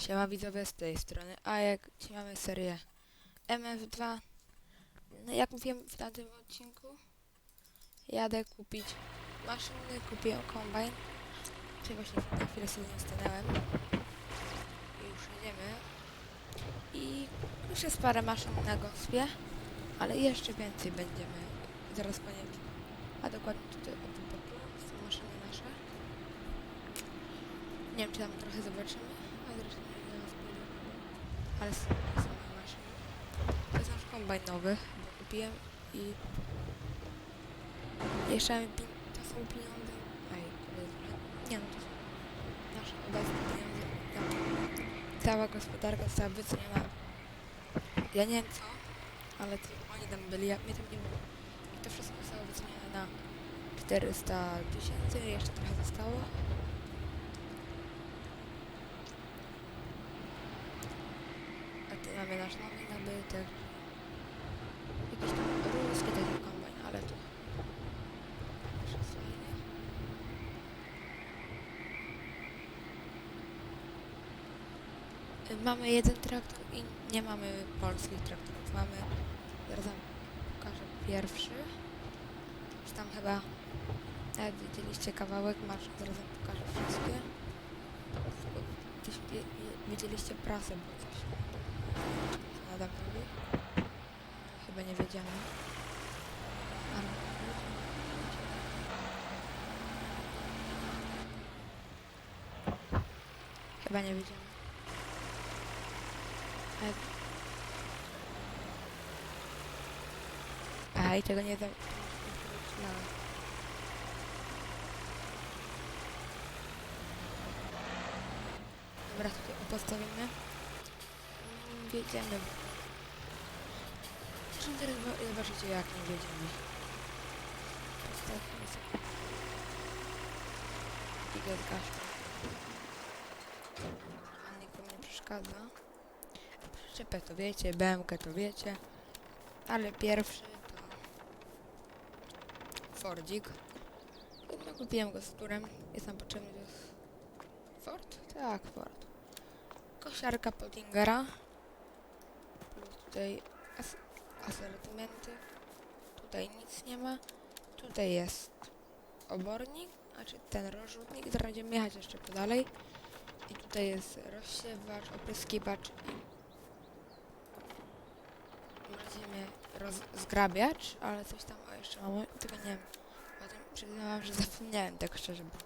Siema widzowie z tej strony Ajek. Dzisiaj mamy serię MF2. No jak mówiłem w tamtym odcinku, jadę kupić maszyny, kupiłem kombajn. Czyli właśnie na chwilę sobie z nim stanąłem. I już jedziemy. I już jest parę maszyn na gospie, ale jeszcze więcej będziemy zaraz po nie. A dokładnie tutaj o tym są maszyny nasze. Nie wiem, czy tam trochę zobaczymy, a zresztą nie ma wpływu. Ale są, maszyny. To jest nasz kombajn nowy, bo kupiłem i jeszcze mamy to są pieniądze. Ej, kurde, nie no, to są nasze obecne pieniądze. Tam cała gospodarka została wyceniona. Ja nie wiem co, ale to oni tam byli, ja, mnie tam nie było. I to wszystko zostało wycenione na 400 tysięcy, jeszcze trochę zostało. A tu mamy nasz nabytek. Jakiś tam taki kombajn, ale to... Mamy jeden traktor i nie mamy polskich traktorów. Mamy... Zaraz wam pokażę pierwszy. Już tam chyba... Nawet widzieliście kawałek maszyn, zaraz wam pokażę wszystkie. Widzieliście prasę, bo coś Adam robi. Chyba nie wiedziałem. Chyba nie wiedziałem. A i tego nie za... No. Dobra, tutaj postawimy. Mm, Wiedziemy. Zresztą teraz zo- zobaczycie jak nie wiedziemy. Postawmy sobie. Idę z gaszką. A nikomu nie przeszkadza. Przyczepę to wiecie, BMK to wiecie. Ale pierwszy to Fordzik. No, kupiłem go z turem. Jest nam potrzebny do Ford? Tak, Ford. Kosiarka Pottingera. Plus tutaj asortymenty. Tutaj nic nie ma. Tutaj jest obornik, znaczy ten rozrzutnik. Zaraz będziemy jechać jeszcze po dalej. I tutaj jest rozsiewacz, opryskiwacz i będziemy rozgrabiacz, ale coś tam o jeszcze mamy, tego nie wiem. O tym przyznałam, że zapomniałem tak szczerze, bo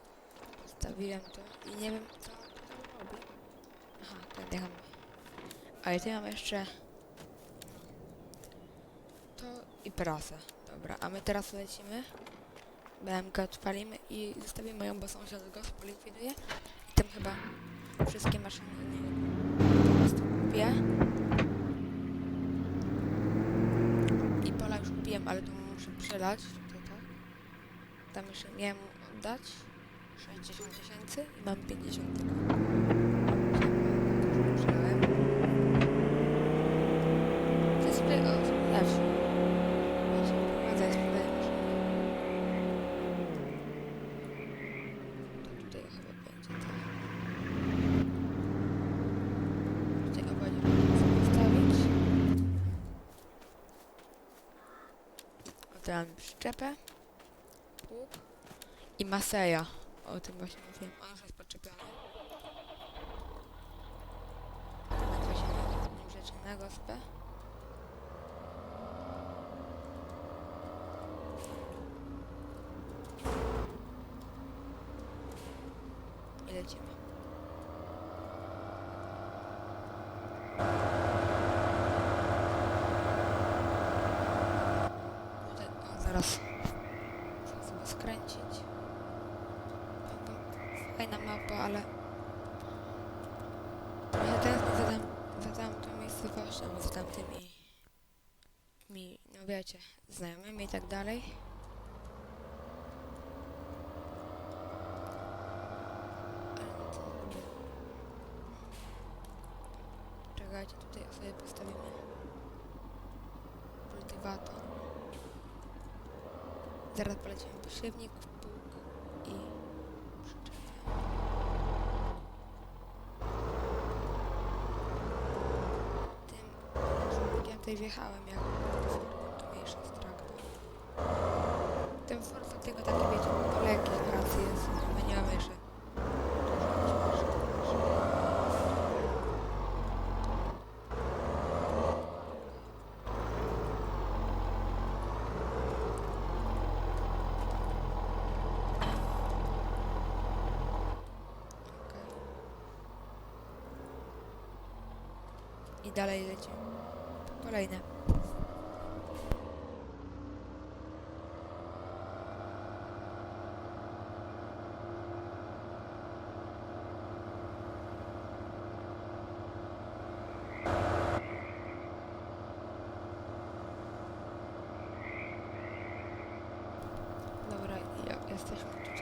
postawiłem to i nie wiem co on tutaj robi. Aha, ten jechamy. A i tu mam jeszcze i prasę. Dobra, a my teraz lecimy. BMK odpalimy i zostawimy ją, bo sąsiad go spolikwiduje. I tam chyba wszystkie maszyny nie po prostu kupię. I pola już kupiłem, ale to muszę przelać. Tutaj. Tam jeszcze miałem oddać 60 tysięcy i mam 50 tylko. Przelałem. To jest tutaj o, zawsze. Ja się prowadzę, sprzedaję maszyny. To tutaj chyba będzie tak. Tutaj obok można postawić. Mamy przyczepę, pług i Maseja. O tym właśnie mówiłem. On już jest podczepiony. Nawet właśnie nim rzeczy na gospę. I lecimy. Tutaj, o, zaraz. Muszę sobie skręcić. Tam, tam Ale... Trochę tęsknię za, tam, za tamtą miejscowością, za tamtymi... Mi, no wiecie, znajomymi i tak dalej. Ale no to lubię. Czekajcie, tutaj sobie postawimy kultywator. Zaraz polecimy posiewnik, pług i przyczepę. Tutaj wjechałem, jak mniejsza z traktor. Ten Ford do tego taki, wiecie, po lekkiej pracy jest. My nie mamy jeszcze dużo maszyn, maszyn. Okej. I dalej lecimy. Kolejne. Dobra, ja, jesteśmy tutaj,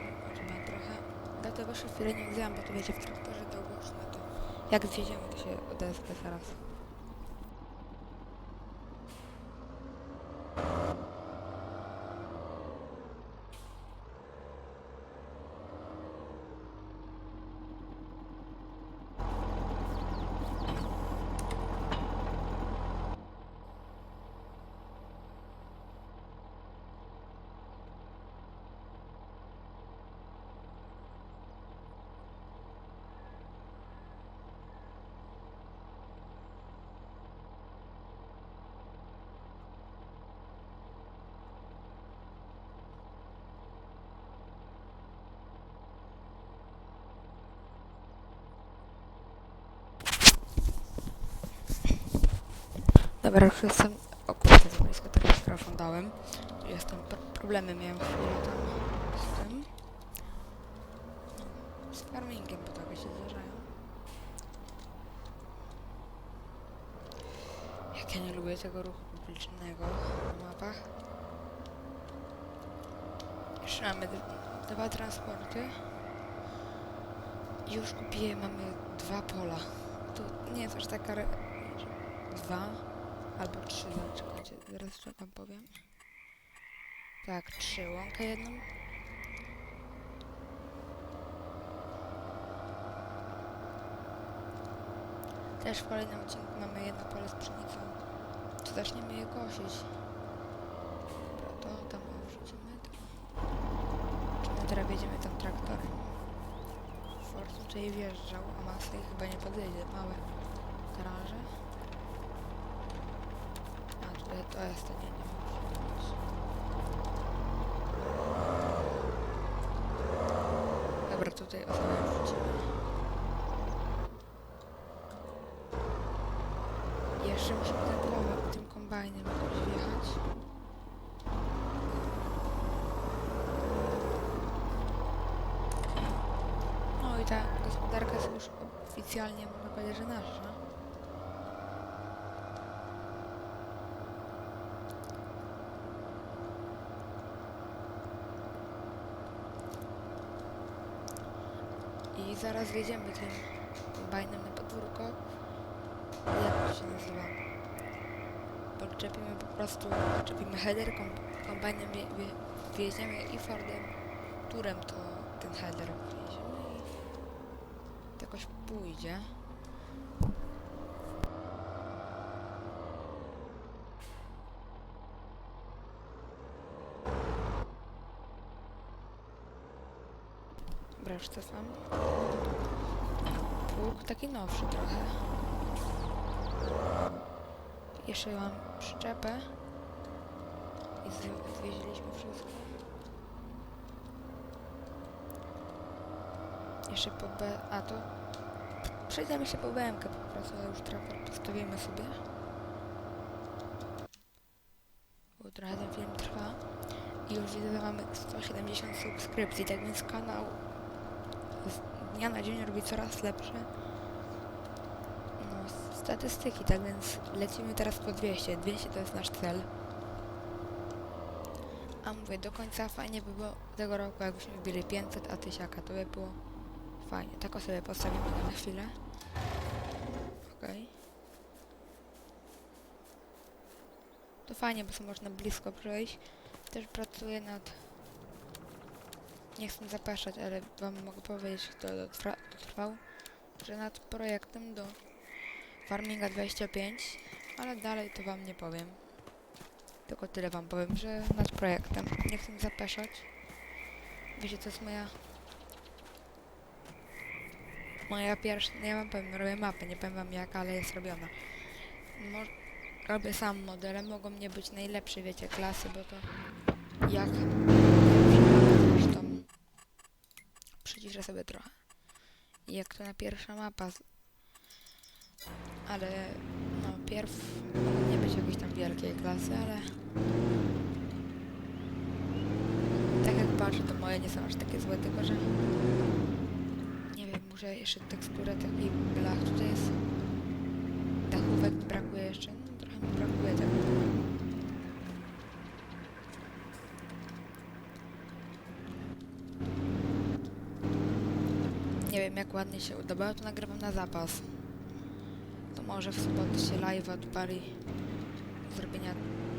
trochę. Dlatego się chwilę nie wziąłem, bo tu wiecie, w traktorze to głośno, to jak zjedziemy, to się odezwę zaraz. Dobra, już jestem... O kurde, za blisko ten mikrofon dałem. Jestem... Pro problemy miałem chwilę tam z tym. Z farmingiem, bo tak się zdarzają. Jak ja nie lubię tego ruchu publicznego na mapach. Jeszcze mamy dwa transporty. Już kupiłem, mamy dwa pola. To nie jest aż taka... Dwa albo trzy, czekajcie, zaraz co tam powiem. Tak, trzy, łąkę jedną. Też w kolejnym odcinku mamy jedno pole z pszenicą. To zaczniemy je kosić. Dobra, to tam wrzucimy. Czy teraz jedziemy tam traktorem? Ford tutaj wjeżdżał, a Masej chyba nie podjedzie. Małe garaże. To jest, to nie, nie muszę wziąć. Dobra, tutaj wrzucimy. Jeszcze musimy tym, kom- tym kombajnem jakoś wjechać. No i ta gospodarka jest już oficjalnie, można powiedzieć, że nasza. I zaraz wjedziemy tym kombajnem na podwórko. Jak to się nazywa? Podczepimy po prostu, podczepimy header, kom, kombajnem wie, wjedziemy i Fordem, turem to ten header wjedziemy i to jakoś pójdzie. Dobra, już cofam. Pług taki nowszy trochę. Jeszcze mam przyczepę. I zwieźliśmy wszystko. Jeszcze po B... A to... Przejdziemy się po BMK po prostu, ale już traktor postawimy sobie. Bo trochę ten film trwa. I już widzę, że mamy 170 subskrypcji, tak więc kanał dnia na dzień robi coraz lepsze no, statystyki, tak więc lecimy teraz po 200. 200 to jest nasz cel. A mówię, do końca fajnie by było tego roku, jakbyśmy wbili 500, a tysiaka, to by było fajnie. Tak sobie postawimy na chwilę. Okej. To fajnie, bo sobie można blisko przejść. Też pracuję nad... Nie chcę zapeszać, ale wam mogę powiedzieć, kto dotrwa, dotrwał, że nad projektem do Farminga 25 Ale dalej to wam nie powiem. Tylko tyle wam powiem, że nad projektem. Nie chcę zapeszać. Wiecie, to jest moja... Moja pierwsza... no Ja wam powiem, robię mapę, nie powiem wam jak, ale jest robiona. Mo robię sam modele, mogą nie być najlepsze, wiecie, klasy, bo to... Jak... Zresztą... Przyciszę sobie trochę. Jak to na pierwsza mapa, ale no pierw nie być jakiejś tam wielkiej klasy, ale tak jak patrzę, to moje nie są aż takie złe, tylko że nie wiem, muszę jeszcze teksturę takiej blach tutaj jest dachówek brakuje jeszcze, no trochę mi brakuje tego. Nie wiem jak ładnie się uda, to nagrywam na zapas. To może w sobotę się live odpali zrobienia,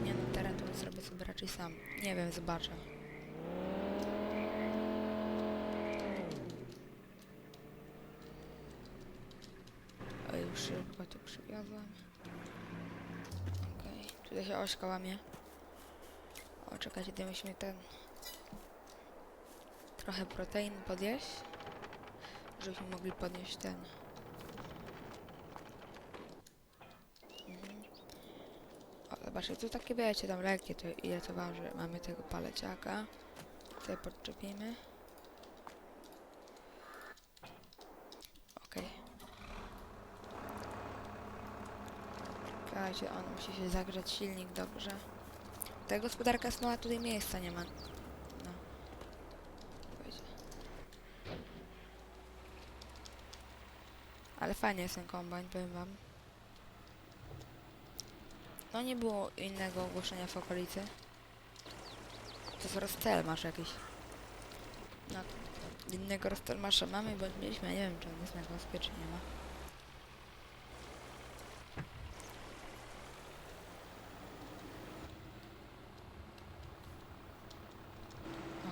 nie no teren to zrobię sobie raczej sam. Nie wiem, zobaczę. O, już szybko to przywiozłem. Okej, tutaj się ośka łamie. O, czekajcie, musimy ten... Trochę protein podjeść. Żebyśmy mogli podnieść ten... Mhm. O, zobaczcie, tu takie wiecie, tam lekkie, to ile to waży. Mamy tego paleciaka. Tutaj podczepimy. Okej. Czekajcie, on musi się zagrzać silnik dobrze. Ta gospodarka mała, tutaj miejsca nie ma. No. Wiecie. Ale fajnie jest ten kombajn, powiem wam. No nie było innego ogłoszenia w okolicy. To jest Rostelmasz jakiś. No, innego Rostelmasza mamy, bo mieliśmy, nie wiem czy on jest na gospie, czy nie ma.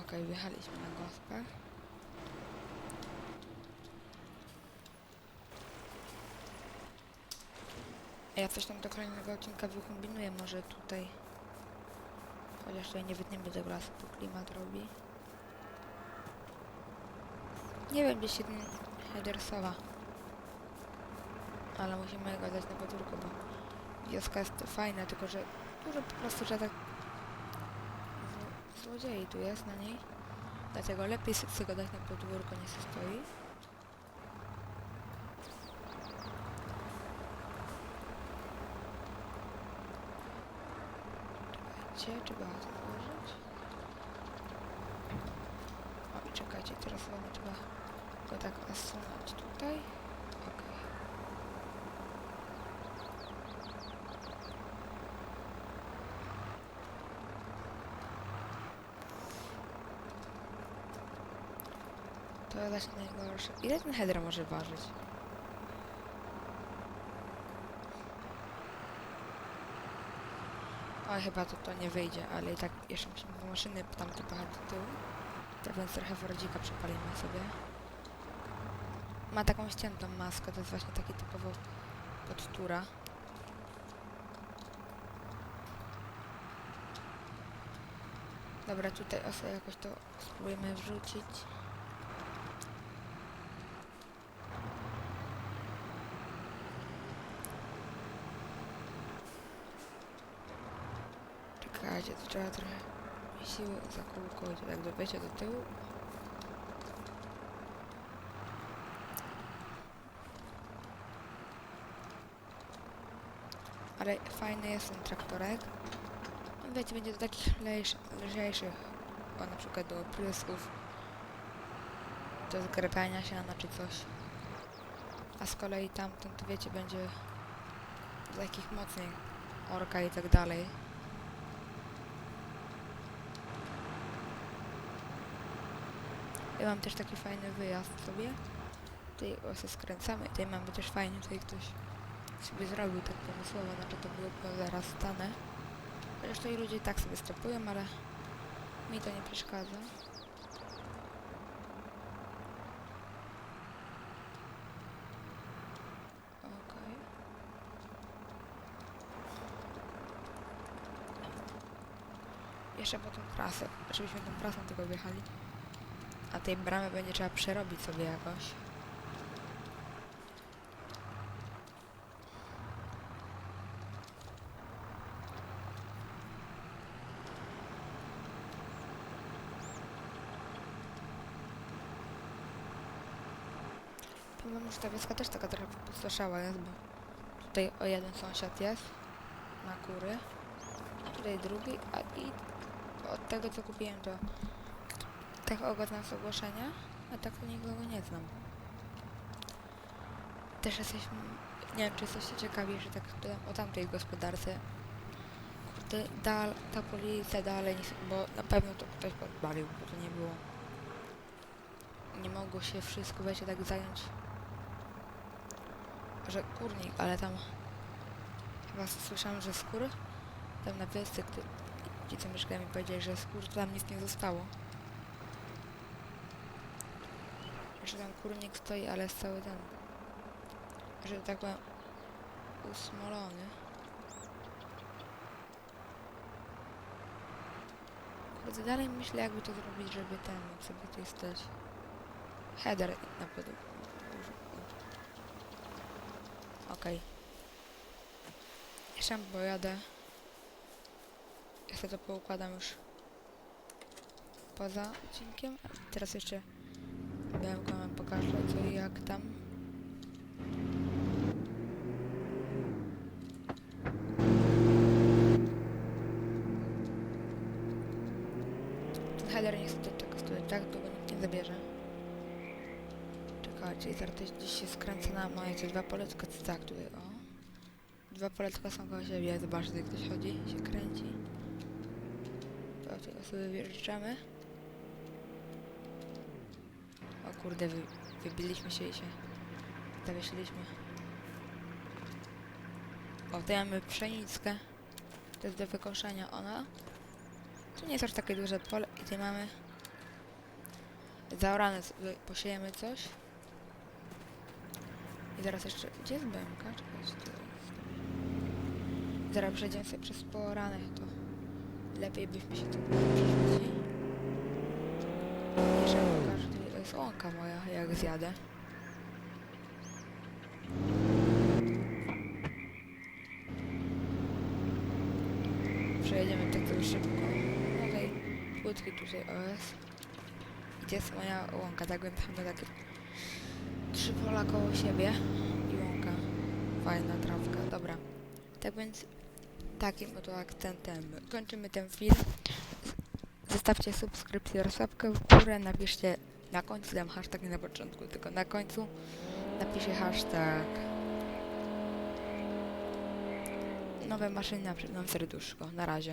Okej, wjechaliśmy na gospę. Ja coś tam do kolejnego odcinka wykombinuję, może tutaj. Chociaż tutaj nie wytniemy tego lasu, bo klimat robi. Nie wiem, gdzieś jeden Hedersowa. Ale musimy go dać na podwórko, bo wioska jest fajna, tylko że dużo po prostu, że tak zło- złodziei tu jest na niej. Dlatego lepiej sobie go dać na podwórko, nie se stoi. Czekajcie, czy była to założyć? O, i ładnie trzeba go tak nasunąć tutaj. To jest najgorsze. Ile ten header może ważyć? Oj, chyba to, to nie wyjdzie, ale i tak jeszcze musimy maszyny tam pojechać do tyłu. Tak więc trochę Fordzika przepalimy sobie. Ma taką ściętą maskę, to jest właśnie taki typowo podtura. Dobra, tutaj osę jakoś to spróbujemy wrzucić. Czekajcie, to trzeba trochę siły za kółko i tak do tyłu. Ale fajny jest ten traktorek. On wiecie, będzie do takich lżejszych, o na przykład do prysków, do zgrywania się czy coś. A z kolei tamten, to wiecie, będzie do takich mocniej orka i tak dalej. Ja mam też taki fajny wyjazd sobie. Tutaj osy skręcamy. Tutaj mamy też fajnie, tutaj ktoś sobie zrobił tak pomysłowo, znaczy to byłoby zaraz stanę. Chociaż tutaj ludzie tak sobie stopują, ale mi to nie przeszkadza. jeszcze po tą trasę. Żebyśmy tą trasą tego wjechali. A tej bramy będzie trzeba przerobić sobie jakoś. Powiem, że ta wioska też taka trochę pustoszała jest, bo tutaj o jeden sąsiad jest na kury, tutaj drugi, a i od tego co kupiłem to tak oglądam z ogłoszenia, a tak nikogo nie znam. Też jesteśmy, nie wiem czy jesteście ciekawi, że tak o tamtej gospodarce kurde, dal, ta policja dalej, bo na pewno to ktoś podpalił, bo to nie było nie mogło się wszystko wiecie tak zająć że kurnik, ale tam chyba słyszałem, że skór tam na wiosce, gdy ci co mieszkają mi powiedzieli, że skór tam nic nie zostało. Że tam kurnik stoi, ale jest cały ten, że tak powiem, usmolony. Kurde, dalej myślę jakby to zrobić, żeby ten mógł sobie tutaj stać. Header na podłogę. Okej. Jeszcze pojadę. Ja sobie to poukładam już poza odcinkiem. Teraz jeszcze BMK wam pokażę co i jak tam. Ten header niestety tak długo nikt nie zabierze. Czekajcie, i zaraz gdzieś się skręca na moje te dwa poletka, to tak tutaj, o. Dwa poletka są koło siebie, zobaczcie, jak ktoś chodzi, się kręci. To tego sobie wjeżdżamy. O kurde, wy, wybiliśmy się i się zawiesiliśmy. O, tutaj mamy pszenickę. To jest do wykoszenia ona. Tu nie jest aż takie duże pole i tutaj mamy zaorane, posiejemy coś. I zaraz jeszcze... Gdzie jest BMK? Zaraz przejdziemy sobie przez poranek, to lepiej byśmy się tu przerzucili. Jeszcze pokażę, tu jest łąka moja, jak zjadę. Przejedziemy tak sobie szybko. Tej płytki tutaj OS. I to jest moja łąka, tak więc mamy takie trzy pola koło siebie i łąka. Fajna trawka, dobra. Tak więc takim oto akcentem kończymy ten film. Zostawcie subskrypcję oraz łapkę w górę, napiszcie na końcu, dam hashtag nie na początku, tylko na końcu napiszę hashtag nowe maszyny na przykład serduszko. Na razie.